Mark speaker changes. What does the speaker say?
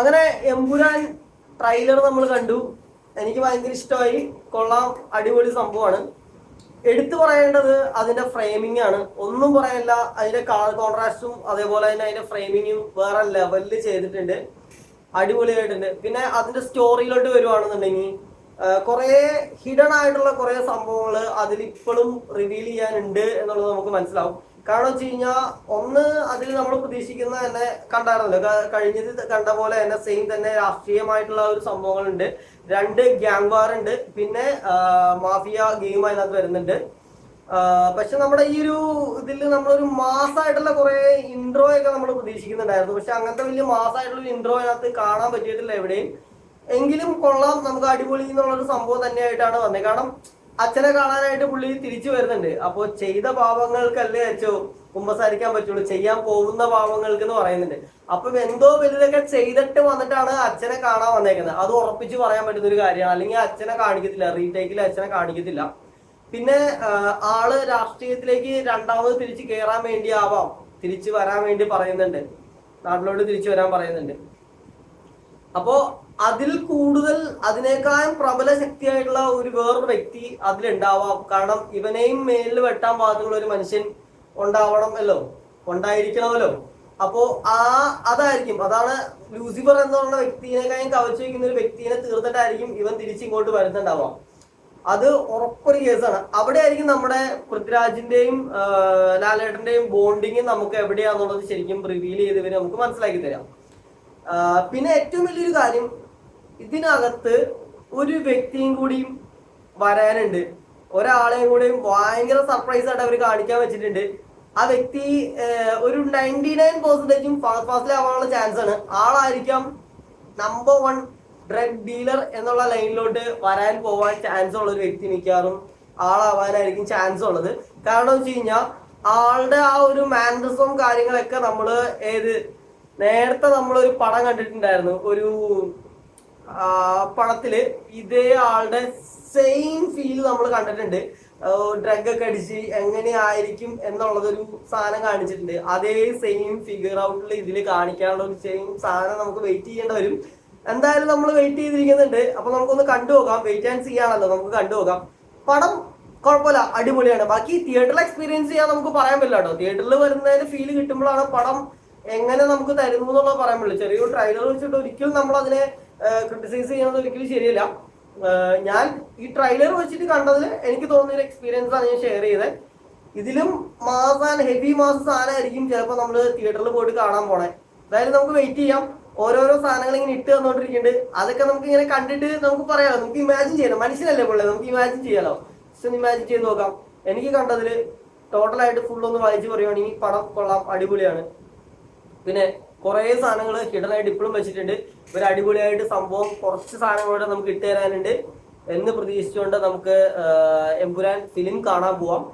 Speaker 1: അങ്ങനെ എമ്പുരാൻ ട്രെയിലർ നമ്മൾ കണ്ടു. എനിക്ക് ഭയങ്കര ഇഷ്ടമായി. കൊള്ളാം. അടിപൊളി സംഭവമാണ്. എടുത്തു പറയേണ്ടത് അതിന്റെ ഫ്രെയിമിംഗ് ആണ്. ഒന്നും പറയാനില്ല അതിന്റെ കളർ കോൺട്രാസ്റ്റും അതേപോലെ തന്നെ അതിന്റെ ഫ്രെയിമിങ്ങും വേറെ ലെവലിൽ ചെയ്തിട്ടുണ്ട്. അടിപൊളിയായിട്ടുണ്ട്. പിന്നെ അതിന്റെ സ്റ്റോറിയിലോട്ട് വരുവാണെന്നുണ്ടെങ്കിൽ കുറേ ഹിഡൻ ആയിട്ടുള്ള കുറേ സംഭവങ്ങൾ അതിൽ ഇപ്പോഴും റിവീൽ ചെയ്യാനുണ്ട് എന്നുള്ളത് നമുക്ക് മനസ്സിലാവും. കാരണം വെച്ച് കഴിഞ്ഞാൽ ഒന്ന് അതിൽ നമ്മൾ പ്രതീക്ഷിക്കുന്ന തന്നെ കണ്ടായിരുന്നല്ലോ. കഴിഞ്ഞത് കണ്ട പോലെ തന്നെ സെയിം തന്നെ രാഷ്ട്രീയമായിട്ടുള്ള ഒരു സംഭവങ്ങളുണ്ട്. രണ്ട് ഗ്യാങ് വാർ ഉണ്ട്. പിന്നെ മാഫിയ ഗെയിം അതിനകത്ത് വരുന്നുണ്ട്. പക്ഷെ നമ്മുടെ ഈ ഒരു ഇതിൽ നമ്മളൊരു മാസമായിട്ടുള്ള കുറെ ഇൻട്രോ ഒക്കെ നമ്മൾ പ്രതീക്ഷിക്കുന്നുണ്ടായിരുന്നു. പക്ഷെ അങ്ങനത്തെ വലിയ മാസമായിട്ടുള്ള ഒരു ഇൻട്രോ അതിനകത്ത് കാണാൻ പറ്റിയിട്ടില്ല എവിടെയും. എങ്കിലും കൊള്ളാം. നമുക്ക് അടിപൊളി എന്നുള്ളൊരു സംഭവം തന്നെയായിട്ടാണ് വന്നത് കാരണം അച്ഛനെ കാണാനായിട്ട് പുള്ളി തിരിച്ചു വരുന്നുണ്ട്. അപ്പോ ചെയ്ത പാപങ്ങൾക്കല്ലേ അച്ഛോ കുമ്പസാരിക്കാൻ പറ്റുള്ളൂ. ചെയ്യാൻ പോകുന്ന പാവങ്ങൾക്ക് എന്ന് പറയുന്നുണ്ട്. അപ്പൊ എന്തോ വലുതൊക്കെ ചെയ്തിട്ട് വന്നിട്ടാണ് അച്ഛനെ കാണാൻ വന്നേക്കുന്നത്. അത് ഉറപ്പിച്ച് പറയാൻ പറ്റുന്ന ഒരു കാര്യമാണ്. അല്ലെങ്കിൽ അച്ഛനെ കാണിക്കത്തില്ല. റീടേക്കിൽ അച്ഛനെ കാണിക്കത്തില്ല. പിന്നെ ആൾ രാഷ്ട്രീയത്തിലേക്ക് രണ്ടാമത് തിരിച്ച് കയറാൻ വേണ്ടി ആവാം. തിരിച്ചു വരാൻ വേണ്ടി പറയുന്നുണ്ട്. നാട്ടിലോട്ട് തിരിച്ചു വരാൻ പറയുന്നുണ്ട്. അപ്പോ അതിൽ കൂടുതൽ അതിനേക്കാളും പ്രബല ശക്തിയായിട്ടുള്ള ഒരു വേറൊരു വ്യക്തി അതിലുണ്ടാവാം. കാരണം ഇവനെയും മേലിൽ വെട്ടാൻ പാകത്തുള്ള ഒരു മനുഷ്യൻ ഉണ്ടാവണം അല്ലോ? ഉണ്ടായിരിക്കണമല്ലോ? അപ്പോ ആ അതായിരിക്കും. അതാണ് ലൂസിഫർ എന്ന് പറഞ്ഞ വ്യക്തിനേക്കാളും കവച്ചു വയ്ക്കുന്ന ഒരു വ്യക്തിനെ തീർത്തിട്ടായിരിക്കും ഇവൻ തിരിച്ചിങ്ങോട്ട് വരുന്നുണ്ടാവാം അത് ഉറപ്പൊരു കേസാണ്. അവിടെ ആയിരിക്കും നമ്മുടെ പൃഥ്വിരാജിന്റെയും ലാലേട്ടന്റെയും ബോണ്ടിങ് നമുക്ക് എവിടെയാന്നുള്ളത് ശരിക്കും റിവീൽ ചെയ്ത് നമുക്ക് മനസ്സിലാക്കി തരാം. പിന്നെ ഏറ്റവും വലിയൊരു കാര്യം ഇതിനകത്ത് ഒരു വ്യക്തിയും കൂടിയും വരാനുണ്ട്. ഒരാളെയും കൂടിയും ഭയങ്കര സർപ്രൈസ് ആയിട്ട് അവർ കാണിക്കാൻ വെച്ചിട്ടുണ്ട്. ആ വ്യക്തി ഒരു നയന്റി നയൻ പെർസെന്റേജും ഫാസ്റ്റ് ഫാസ്റ്റിലാവാനുള്ള ചാൻസ് ആണ്. ആളായിരിക്കാം നമ്പർ വൺ ഡ്രഗ് ഡീലർ എന്നുള്ള ലൈനിലോട്ട് വരാൻ പോവാൻ ചാൻസ് ഉള്ള ഒരു വ്യക്തി മിക്കവാറും ആളാവാനായിരിക്കും ചാൻസ് ഉള്ളത്. കാരണം എന്ന് വെച്ച് കഴിഞ്ഞാൽ ആളുടെ ആ ഒരു മാനറിസവും കാര്യങ്ങളൊക്കെ നമ്മൾ ഏത് നേരത്തെ നമ്മളൊരു പടം കണ്ടിട്ടുണ്ടായിരുന്നു. ഒരു പടത്തിൽ ഇതേ ആളുടെ സെയിം ഫീൽ നമ്മൾ കണ്ടിട്ടുണ്ട്. ഡ്രഗ് ഒക്കെ അടിച്ച് എങ്ങനെയായിരിക്കും എന്നുള്ളതൊരു സാധനം കാണിച്ചിട്ടുണ്ട്. അതേ സെയിം ഫിഗർ ഔട്ടിൽ ഇതിൽ കാണിക്കാനുള്ള ഒരു സെയിം സാധനം നമുക്ക് വെയിറ്റ് ചെയ്യേണ്ടി വരും. എന്തായാലും നമ്മൾ വെയിറ്റ് ചെയ്തിരിക്കുന്നുണ്ട്. അപ്പൊ നമുക്കൊന്ന് കണ്ടു കണ്ടുപോകാം വെയിറ്റ് ആൻഡ് ചെയ്യാണല്ലോ നമുക്ക് കണ്ടു കണ്ടുപോകാം പടം കുഴപ്പമില്ല. അടിപൊളിയാണ്. ബാക്കി തിയേറ്ററിൽ എക്സ്പീരിയൻസ് ചെയ്യാൻ നമുക്ക് പറയാൻ പറ്റില്ല കേട്ടോ. തിയേറ്ററിൽ വരുന്നതിന് ഫീൽ കിട്ടുമ്പോഴാണ് പടം എങ്ങനെ നമുക്ക് തരുന്നു എന്നുള്ളത് പറയാൻ പറ്റില്ല. ചെറിയൊരു ട്രൈലർ വെച്ചിട്ട് ഒരിക്കലും നമ്മൾ അതിനെ ക്രിട്ടിസൈസ് ചെയ്യുന്നത് ഒരിക്കലും ശരിയല്ല. ഞാൻ ഈ ട്രൈലർ വെച്ചിട്ട് കണ്ടതിൽ എനിക്ക് തോന്നിയൊരു എക്സ്പീരിയൻസ് ആണ് ഞാൻ ഷെയർ ചെയ്തത് ഇതിലും മാസ് ആൻഡ് ഹെവി മാസ് സാധനമായിരിക്കും ചിലപ്പോൾ നമ്മൾ തിയേറ്ററിൽ പോയിട്ട് കാണാൻ പോണേ. അതായത് നമുക്ക് വെയിറ്റ് ചെയ്യാം. ഓരോരോ സാധനങ്ങൾ ഇങ്ങനെ ഇട്ട് തന്നോണ്ടിരിക്കുന്നുണ്ട് അതൊക്കെ നമുക്ക് ഇങ്ങനെ കണ്ടിട്ട് നമുക്ക് പറയാമോ നമുക്ക് ഇമാജിൻ ചെയ്യണം മനുഷ്യനല്ലേ പുള്ളി? നമുക്ക് ഇമാജിൻ ചെയ്യാലോ. ജസ്റ്റ് ഒന്ന് ഇമാജിൻ ചെയ്ത് നോക്കാം. എനിക്ക് കണ്ടതിൽ ടോട്ടലായിട്ട് ഫുൾ ഒന്ന് വായിച്ച് പറയുവാണെങ്കിൽ പടം കൊള്ളാം. അടിപൊളിയാണ്. പിന്നെ കുറേ സാധനങ്ങൾ ഹിഡൻ ആയിട്ട് ഇപ്പോഴും വെച്ചിട്ടുണ്ട്. ഒരു അടിപൊളിയായിട്ട് സംഭവം കുറച്ച് സാധനങ്ങളോടെ നമുക്ക് ഇട്ട് തരാനുണ്ട്. എന്ന് പ്രതീക്ഷിച്ചുകൊണ്ട് നമുക്ക് എമ്പുരാൻ ഫിലിം കാണാൻ പോവാം.